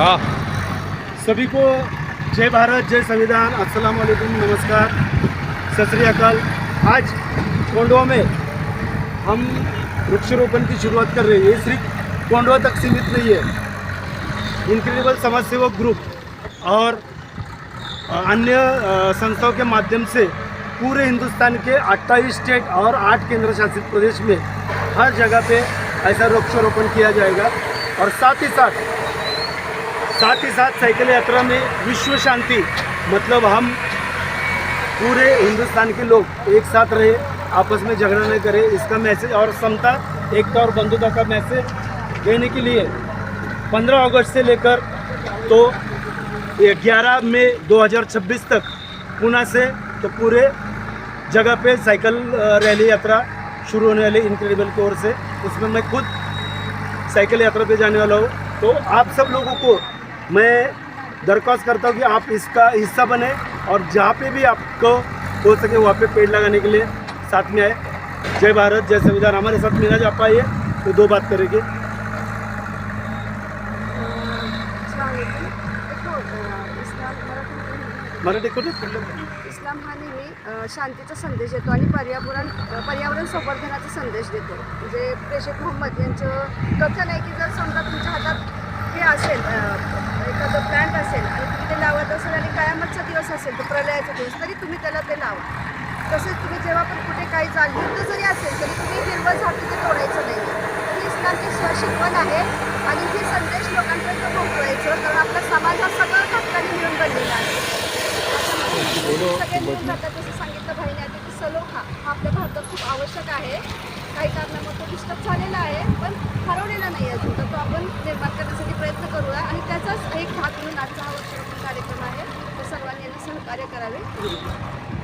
हाँ। सभी को जय भारत, जय संविधान। अस्सलाम वालेकुम, नमस्कार। सत अकाल। आज कोंडवा में हम वृक्षारोपण की शुरुआत कर रहे हैं। ये सिर्फ़ कोंडवा तक सीमित नहीं है। इनक्रेडिबल समाज सेवक ग्रुप और अन्य संस्थाओं के माध्यम से पूरे हिंदुस्तान के 28 स्टेट और 8 केंद्र शासित प्रदेश में हर जगह पे ऐसा वृक्षारोपण किया जाएगा। और साथ ही साथ साथ ही साथ साइकिल यात्रा में विश्व शांति मतलब हम पूरे हिंदुस्तान के लोग एक साथ रहे, आपस में झगड़ा नहीं करें, इसका मैसेज और समता एकता और बंधुता का मैसेज देने के लिए 15 अगस्त से लेकर तो ये 11 मई 2026 तक पुणे से तो पूरे जगह पे साइकिल रैली यात्रा शुरू होने वाली इनक्रेडिबल की ओर से। उसमें मैं खुद साइकिल यात्रा पे जाने वाला हूँ। तो आप सब लोगों को मैं दरख्वास्त करता हूँ कि आप इसका हिस्सा बने और जहाँ पे भी आपको हो सके वहाँ पे पेड़ लगाने के लिए साथ में आए। जय भारत जय संविधान। हमारे साथ मीना जा पाइए तो दो बात करेंगे। इस्लाम मराठी इस्लाम हा नेहमी शांतीचा संदेश देतो आणि पर्यावरण पर्यावरण संवर्धनाचा संदेश देतो. म्हणजे प्रेषक मोहम्मद यांचं कथन आहे की जर समजा तुमच्या हातात हे असेल एखादं प्लॅन्ट असेल आणि तुम्ही ते लावत असेल आणि कायमतचा दिवस असेल तो प्रलयाचा दिवस तरी तुम्ही त्याला ते लावा. तसेच तुम्ही जेव्हा पण कुठे काही चाल युद्ध जरी असेल तरी तुम्ही हिरवं झाड तिथे तोडायचं नाही. ही इस्लामची स्व- शिकवण आहे आणि हे संदेश लोकांपर्यंत पोहोचवायचं कारण आपला समाज हा सगळं घटकांनी मिळून बनलेला आहे. सगळे मिळून जातात जसं सांगितलं भाईने आधी की सलोखा हा आपल्या भारतात खूप आवश्यक आहे. काही कारणामुळे तो डिस्टर्ब झालेला आहे पण हरवलेला नाही अजून. तर तो आपण निर्माण करण्यासाठी सहकार्य करावे